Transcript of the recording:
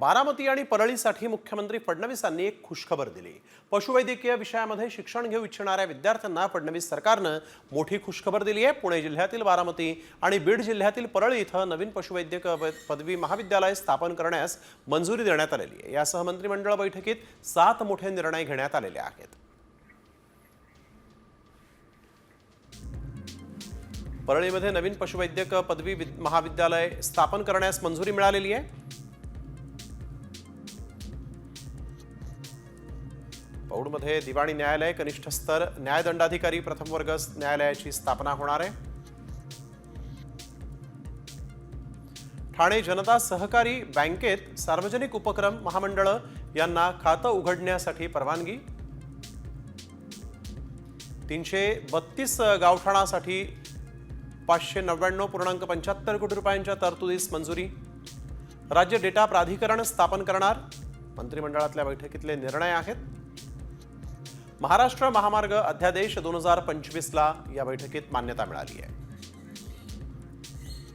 बारामती आणि परळीसाठी मुख्यमंत्री फडणवीसांनी एक खुशखबर दिली. पशुवैद्यकीय विषयामध्ये शिक्षण घेऊ इच्छिणाऱ्या विद्यार्थ्यांना फडणवीस सरकारनं मोठी खुशखबर दिली आहे. पुणे जिल्ह्यातील बारामती आणि बीड जिल्ह्यातील परळी इथं नवीन पशुवैद्यक पदवी महाविद्यालय स्थापन करण्यास मंजुरी देण्यात आलेली आहे. यासह मंत्रिमंडळ बैठकीत सात मोठे निर्णय घेण्यात आलेले आहेत. परळीमध्ये नवीन पशुवैद्यक पदवी महाविद्यालय स्थापन करण्यास मंजुरी मिळालेली आहे. पौडमध्ये दिवाणी न्यायालय कनिष्ठ स्तर न्यायदंडाधिकारी प्रथम वर्ग न्यायालयाची स्थापना होणार आहे. ठाणे जनता सहकारी बँकेत सार्वजनिक उपक्रम महामंडळ यांना खातं उघडण्यासाठी परवानगी. तीनशे बत्तीस गावठाणासाठी पाचशे नव्याण्णव पूर्णांक पंच्याहत्तर कोटी रुपयांच्या तरतुदीस मंजुरी. राज्य डेटा प्राधिकरण स्थापन करणार. मंत्रिमंडळातल्या बैठकीतले निर्णय आहेत. महाराष्ट्र महामार्ग अध्यादेश दोन हजार पंचवीसला या बैठकीत मान्यता मिळाली आहे.